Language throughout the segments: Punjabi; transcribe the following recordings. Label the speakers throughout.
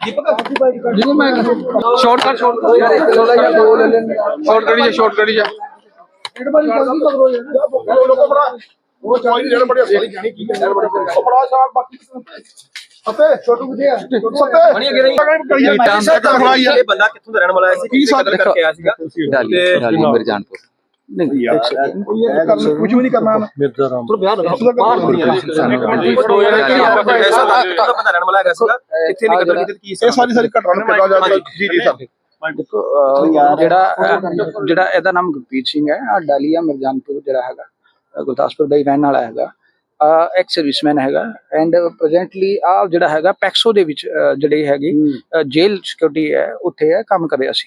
Speaker 1: ਜਿਹਨੂੰ ਮੈਂ ਸ਼ਾਰਟ ਕਰ ਸ਼ਾਰਟ ਸ਼ਾਰਟ ਕਰੀ ਜਾ ਸ਼ਾਰਟ ਕਰੀ ਜਾ
Speaker 2: ਉਹ ਚਾਹੀ ਜਿਹੜਾ ਬੜੀ ਅਸਲੀ ਜਾਣੀ ਕੀ ਕਹਿੰਦਾ ਬੜੀ ਉਹ ਬੜਾ ਸ਼ਾਟ ਬਾਕੀ ਸਤੇ ਛੋਟੂ ਕਿਥੇ ਆ ਸਤੇ
Speaker 3: ਬਣੀ ਅੱਗੇ ਨਹੀਂ
Speaker 2: ਕਰੀਏ ਸਤੇ ਫੜਾਈ ਆ
Speaker 3: ਇਹ ਬੰਦਾ ਕਿੱਥੋਂ ਦਾ ਰਹਿਣ ਵਾਲਾ ਸੀ ਕੀ ਗੱਲ ਕਰਕੇ ਆਇਆ ਸੀਗਾ
Speaker 4: ਡਾਲੀ ਡਾਲੀ ਮਿਰਜਾਨਪੁਰ
Speaker 2: ਕੁਝ ਵੀ ਨਹੀਂ ਕਰਨਾ
Speaker 3: ਐਸਾ ਦਾ ਬੰਦਾ ਰਹਿਣ ਵਾਲਾ ਹੈਗਾ ਸੀਗਾ ਕਿੱਥੇ ਨਹੀਂ ਕਦਰ ਕੀਤੀ ਕੀ
Speaker 2: ਇਹ ਸਾਰੀ ਸਾਰੀ ਘਟਨਾ ਨੂੰ ਕਿਹਾ ਜਾ ਜੀ ਜੀ ਸਰ
Speaker 1: ਦੇਖੋ ਅਹ, ਜਿਹੜਾ ਅਹ, ਜਿਹੜਾ ਇਹਦਾ ਨਾਮ ਗੁਰਪ੍ਰੀਤ ਸਿੰਘ ਹੈ ਆ ਡਾਲੀਆ ਮਿਰਜਾਨਪੁਰ ਜਿਹੜਾ ਹੈਗਾ ਗੁਰਦਾਸਪੁਰ ਦਾ ਹੀ ਰਹਿਣ ਵਾਲਾ ਹੈਗਾ। ਐਕਸ ਸਰਵਿਸਮੈਨ ਹੈਗਾ। ਐਂਡ ਪ੍ਰੈਜ਼ੈਂਟਲੀ ਆ ਜਿਹੜਾ ਹੈਗਾ ਪੈਕਸੋ ਦੇ ਵਿੱਚ ਜਿਹੜੀ ਹੈਗੀ ਜੇਲ ਸਿਕਿਉਰਿਟੀ ਹੈ ਉੱਥੇ ਹੈ ਕੰਮ ਕਰ ਰਿਹਾ ਸੀ।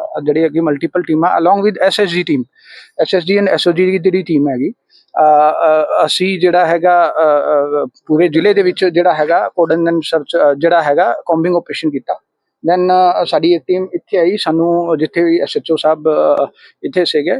Speaker 1: ਜਿਹੜੀ ਹੈਗੀ ਮਲਟੀਪਲ ਟੀਮਾਂ along with SSG team SSG and SOG ਦੀ ਜਿਹੜੀ ਟੀਮ ਹੈਗੀ ਅਸੀਂ ਜਿਹੜਾ ਹੈਗਾ ਪੂਰੇ ਜ਼ਿਲ੍ਹੇ ਦੇ ਵਿੱਚ ਜਿਹੜਾ ਹੈਗਾ ਕੋਡਨ ਐਂਡ ਸਰਚ ਜਿਹੜਾ ਹੈਗਾ ਕੌਂਬਿੰਗ ਆਪਰੇਸ਼ਨ ਕੀਤਾ। ਦੈਨ ਸਾਡੀ ਇੱਕ ਟੀਮ ਇੱਥੇ ਆਈ, ਸਾਨੂੰ ਜਿੱਥੇ ਵੀ ਐਸਐਚਓ ਸਾਹਿਬ ਇੱਥੇ ਸੀਗੇ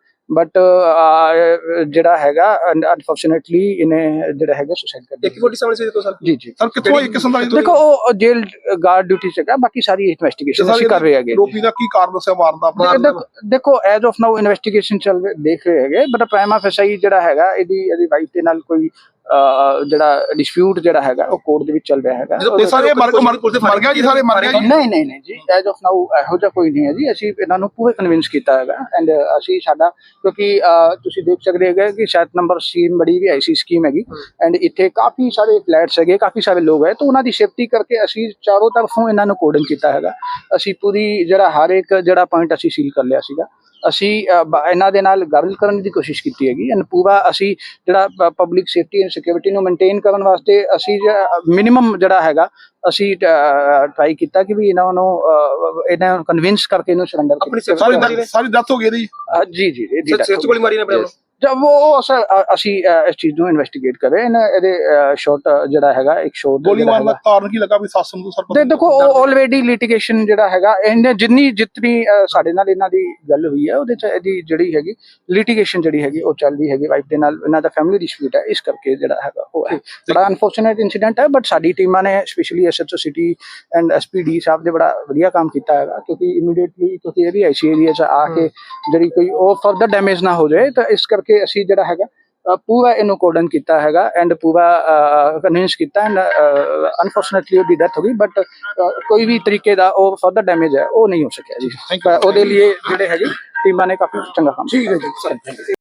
Speaker 1: ਬਟ ਜਿਹੜਾ ਹੈਗਾ ਅਨਫੋਰਚੂਨੇਟਲੀ ਇਹਨੇ ਜਿਹੜਾ ਹੈਗਾ ਸੁਸਾਈਡ ਕਰ
Speaker 3: ਫੋਟੀ ਸਾਹਮਣੇ ਸੀ ਦੇਖੋ ਸਰ।
Speaker 1: ਜੀ ਜੀ।
Speaker 2: ਸਰ ਕਿੱਥੋਂ ਇੱਕ ਕਿਸਮ ਦਾ
Speaker 1: ਦੇਖੋ ਉਹ ਜੇਲ ਗਾਰਡ ਡਿਊਟੀ ਚ ਹੈਗਾ ਬਾਕੀ ਸਾਰੀ ਇਨਵੈਸਟੀਗੇਸ਼ਨ ਅਸੀਂ ਕਰ ਰਹੇ ਹੈਗੇ।
Speaker 2: ਰੋਪੀ ਦਾ ਕੀ ਕਾਰਨ ਦੱਸਿਆ ਮਾਰਨ ਦਾ ਆਪਣਾ?
Speaker 1: ਦੇਖੋ- ਦੇਖੋ ਐਜ਼ ਆਫ ਨਾਓ ਇਨਵੈਸਟੀਗੇਸ਼ਨ ਚੱਲ ਰਹੀ ਦੇਖ ਰਹੇ ਹੈਗੇ ਬਟ ਪ੍ਰਾਈਮਾ ਫੈਸਾਈ ਜਿਹੜਾ ਹੈਗਾ ਇਹਦੀ ਇਹਦੀ ਵਾਈਫ ਦੇ ਨਾਲ ਕੋਈ ਜਿਹੜਾ ਡਿਸਪਿਊਟ ਜਿਹੜਾ ਹੈਗਾ ਉਹ ਕੋਰਟ ਦੇ ਵਿੱਚ ਚੱਲ ਰਿਹਾ ਹੈਗਾ।
Speaker 2: ਇਹ ਸਾਰੇ ਮਰ ਮਰ ਮਰ ਗਿਆ ਜੀ ਸਾਰੇ ਮਰ ਗਿਆ
Speaker 1: ਨਹੀਂ ਨਹੀਂ ਨਹੀਂ ਜੀ ਐਜ਼ ਆਫ ਨਾਓ ਇਹੋ ਜਿਹਾ ਕੋਈ ਨਹੀਂ ਹੈ ਜੀ। ਅਸੀਂ ਇਹਨਾਂ ਨੂੰ ਪੂਰੇ ਕਨਵਿੰਸ ਕੀਤਾ ਹੈਗਾ। ਐਂਡ ਅਸੀਂ ਸਾਡਾ ਕਿਉਂਕਿ ਤੁਸੀਂ ਦੇਖ ਸਕਦੇ ਹੈਗੇ ਕਿ ਸੈਟ ਨੰਬਰ ਸਕੀਮ ਬੜੀ ਵੀ ਐਸੀ ਸਕੀਮ ਹੈਗੀ। ਐਂਡ ਇੱਥੇ ਕਾਫੀ ਸਾਰੇ ਫਲੈਟਸ ਹੈਗੇ ਕਾਫੀ ਸਾਰੇ ਲੋਕ ਹੈ। ਤਾਂ ਉਹਨਾਂ ਦੀ ਸੇਫਟੀ ਕਰਕੇ ਅਸੀਂ ਚਾਰੋਂ ਤਰਫੋਂ ਇਹਨਾਂ ਨੂੰ ਕੋਡਨ ਕੀਤਾ ਹੈਗਾ। ਅਸੀਂ ਪੂਰੀ ਜਿਹੜਾ ਹਰ ਇੱਕ ਜਿਹੜਾ ਪੁਆਇੰਟ ਅਸੀਂ ਸੀਲ ਕਰ ਲਿਆ ਸੀਗਾ। ਅਸੀਂ ਇਹਨਾਂ ਦੇ ਨਾਲ ਗੱਲ ਕਰਨ ਦੀ ਕੋਸ਼ਿਸ਼ ਕੀਤੀ ਹੈਗੀ। ਐਂਡ ਪੂਰਾ ਅਸੀਂ ਜਿਹੜਾ ਪਬਲਿਕ ਸੇਫਟੀ ਐਂਡ ਸਿਕਿਉਰਿਟੀ ਨੂੰ ਮੇਨਟੇਨ ਕਰਨ ਵਾਸਤੇ ਅਸੀਂ ਮਿਨੀਮਮ ਜਿਹੜਾ ਹੈਗਾ ਅਸੀਂ ਟਰਾਈ ਕੀਤਾ ਕਿ ਵੀ ਇਹਨਾਂ ਨੂੰ ਇਹਨਾਂ ਨੂੰ ਕਨਵਿੰਸ ਕਰਕੇ ਇਹਨੂੰ ਸਰੈਂਡਰ
Speaker 3: ਆਪਣੀ
Speaker 2: ਸਾਰੀ ਡੈਥ ਹੋ ਗਈ ਇਹਦੀ?
Speaker 1: ਜੀ ਜੀ ਇਹਦੀ
Speaker 3: ਸਿਰ
Speaker 1: death
Speaker 3: ਸਿਰ ਚ ਗੋਲੀ ਮਾਰੀ ਨੇ ਆਪਣੇ
Speaker 1: ਜਦ ਉਹ ਅਸੀਂ ਇਸ ਚੀਜ਼ ਨੂੰ ਇਨਵੈਸਟੀਗੇਟ ਕਰ। ਰਹੇ ਹਾਂ ਇਹਦੇ ਸ਼ਾਰਟ ਜਿਹੜਾ ਹੈਗਾ ਇੱਕ ਸ਼ਾਰਟ
Speaker 2: ਗੋਲੀ ਮਾਰਨ ਦਾ ਕਾਰਨ ਕੀ ਲੱਗਾ? ਵੀ ਸੱਸ ਨੂੰ ਸਰ
Speaker 1: ਤੇ ਦੇਖੋ ਆਲਰੇਡੀ ਲਿਟੀਗੇਸ਼ਨ ਜਿਹੜਾ ਹੈਗਾ ਇਹਨੇ ਜਿੰਨੀ ਜਿਤਨੀ ਸਾਡੇ ਨਾਲ ਇਹਨਾਂ ਦੀ ਗੱਲ ਹੋਈ ਹੈ ਉਹਦੇ ਚ ਇਹਦੀ ਜਿਹੜੀ ਹੈਗੀ ਲਿਟੀਗੇਸ਼ਨ ਜਿਹੜੀ ਹੈਗੀ ਉਹ ਚੱਲ ਰਹੀ ਹੈਗੀ ਵਾਈਫ ਦੇ ਨਾਲ। ਇਹਨਾਂ ਦਾ ਫੈਮਿਲੀ ਡਿਸਪਿਊਟ ਹੈ ਇਸ ਕਰਕੇ ਜਿਹੜਾ ਹੈਗਾ ਉਹ ਹੈ। ਬੜਾ ਅਨਫੋਰਚੂਨੇਟ ਇਨਸੀਡੈਂਟ ਹੈ ਬਟ ਸਾਡੀ ਟੀਮਾਂ ਨੇ specially SHO city and SPD ਸਾਹਿਬ ਨੇ ਬੜਾ ਵਧੀਆ ਕੰਮ ਕੀਤਾ ਹੈਗਾ ਕਿਉਂਕਿ ਇਮੀਡੀਏਟਲੀ ਕਿਉਂਕਿ ਇਹ ਵੀ ਐਸੀ ਏਰੀਆ 'ਚ ਆ ਕੇ ਜਿਹੜੀ ਕੋਈ ਉਹ ਫਰਦਰ ਡੈਮੇਜ ਨਾ ਹੋ ਜਾਏ ਤਾਂ ਇਸ ਕਰਕੇ ਅਸੀਂ ਜਿਹੜਾ ਹੈਗਾ ਪੂਰਾ ਇਹਨੂੰ ਕੋਡਨ ਕੀਤਾ ਹੈਗਾ ਐਂਡ ਪੂਰਾ ਕਨਵਿੰਸ ਕੀਤਾ ਐਂਡ ਅਨਫੋਰਚੂਨੇਟਲੀ ਉਹਦੀ ਡੈਥ ਹੋ ਗਈ ਬਟ ਕੋਈ ਵੀ ਤਰੀਕੇ ਦਾ ਉਹ ਫਰਦਰ ਡੈਮੇਜ ਹੈ ਉਹ ਨਹੀਂ ਹੋ ਸਕਿਆ ਜੀ। ਉਹਦੇ ਲਈ ਜਿਹੜੇ ਹੈਗੇ ਟੀਮਾਂ ਨੇ ਕਾਫੀ ਚੰਗਾ ਕੰਮ ਕੀਤਾ।